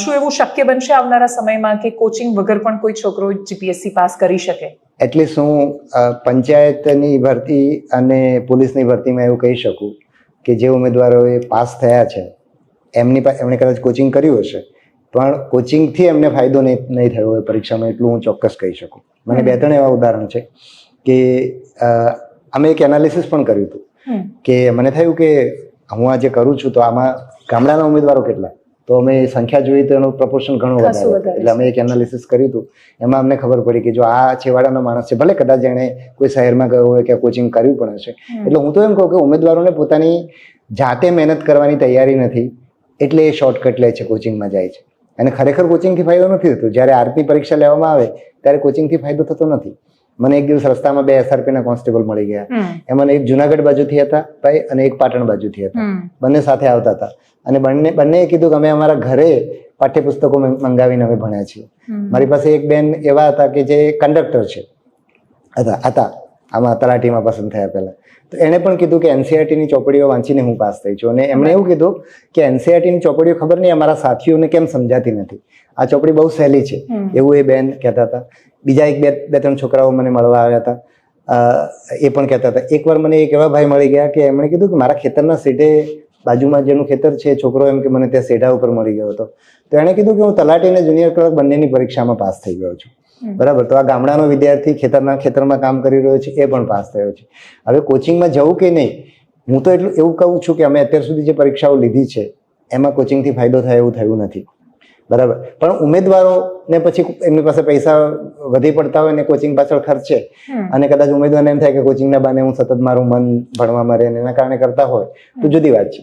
શું એવું શક્ય બનશે આવનારા સમયમાં કે કોચિંગ વગર પણ કોઈ છોકરો જીપીએસસી પાસ કરી શકે? એટલીસ્ટ હું પંચાયતની ભરતી અને પોલીસની ભરતીમાં એવું કહી શકું કે જે ઉમેદવારોએ પાસ થયા છે એમની પાસે એમણે કદાચ કોચિંગ કર્યું હશે પણ કોચિંગથી એમને ફાયદો નહીં નહીં થયો હોય પરીક્ષામાં એટલું હું ચોક્કસ કહી શકું. મને બે ત્રણ એવા ઉદાહરણ છે કે અમે એક એનાલિસિસ પણ કર્યું હતું કે મને થયું કે હું આ જે કરું છું તો આમાં ગામડાના ઉમેદવારો કેટલા? તો અમે સંખ્યા જોઈ તો એનું પ્રપોર્શન ઘણું વધારે એટલે અમે એક એનાલિસિસ કર્યું હતું. એમાં અમને ખબર પડી કે જો આ છેવાડાનો માણસ છે ભલે કદાચ એણે કોઈ શહેરમાં ગયો હોય કે કોચિંગ કર્યું પણ હશે. એટલે હું તો એમ કહું કે ઉમેદવારોને પોતાની જાતે મહેનત કરવાની તૈયારી નથી એટલે એ શોર્ટકટ લે છે કોચિંગમાં જાય છે. અને ખરેખર કોચિંગથી ફાયદો નથી થતો. જ્યારે આરપી પરીક્ષા લેવામાં આવે ત્યારે કોચિંગથી ફાયદો થતો નથી. મને એક દિવસ રસ્તામાં બે એસઆરપીના કોન્સ્ટેબલ મળી ગયા. એમાં એક જુનાગઢ બાજુથી હતા ભાઈ અને એક પાટણ બાજુથી હતા. બંને સાથે આવતા હતા. અને બંને બંને કીધું કે અમે અમારા ઘરે પાઠ્યપુસ્તકો મંગાવીને અમે ભણ્યા છીએ. મારી પાસે એક બેન એવા હતા કે જે કંડક્ટર છે. હતા હતા. આમાં તલાટીમાં પસંદ થયા પહેલા. તો એણે પણ કીધું કે એનસીઆરટીની ચોપડીઓ વાંચીને હું પાસ થઈ છું. અને એમણે એવું કીધું કે એનસીઆરટી ની ચોપડીઓ ખબર નહીં અમારા સાથીઓને કેમ સમજાતી નથી. આ ચોપડી બહુ સહેલી છે. એવું એ બેન કહેતા હતા. બીજા એક બે બે ત્રણ છોકરાઓ મને મળવા આવ્યા હતા. એ પણ કહેતા હતા. એકવાર મને એક એવા ભાઈ મળી ગયા કે એમણે કીધું કે મારા ખેતરના સીટે બાજુમાં જેનું ખેતર છે છોકરો એમ કે મને ત્યાં સેઢા ઉપર મળી ગયો હતો. તો એણે કીધું કે હું તલાટી અને જુનિયર ક્લર્ક બંનેની પરીક્ષામાં પાસ થઈ ગયો છું. બરાબર? તો આ ગામડાનો વિદ્યાર્થી ખેતરના ખેતરમાં કામ કરી રહ્યો છે એ પણ પાસ થયો છે. હવે કોચિંગમાં જવું કે નહીં હું તો એટલું એવું કહું છું કે અમે અત્યાર સુધી જે પરીક્ષાઓ લીધી છે એમાં કોચિંગથી ફાયદો થાય એવું થયું નથી. બરાબર? પણ ઉમેદવારોને પછી એમની પાસે પૈસા વધી પડતા હોય ને કોચિંગ પાછળ ખર્ચે અને કદાચ ઉમેદવારને એમ થાય કે કોચિંગના બાને હું સતત મારું મન ભણવામાં રહે એના કારણે કરતા હોય તો જુદી વાત છે.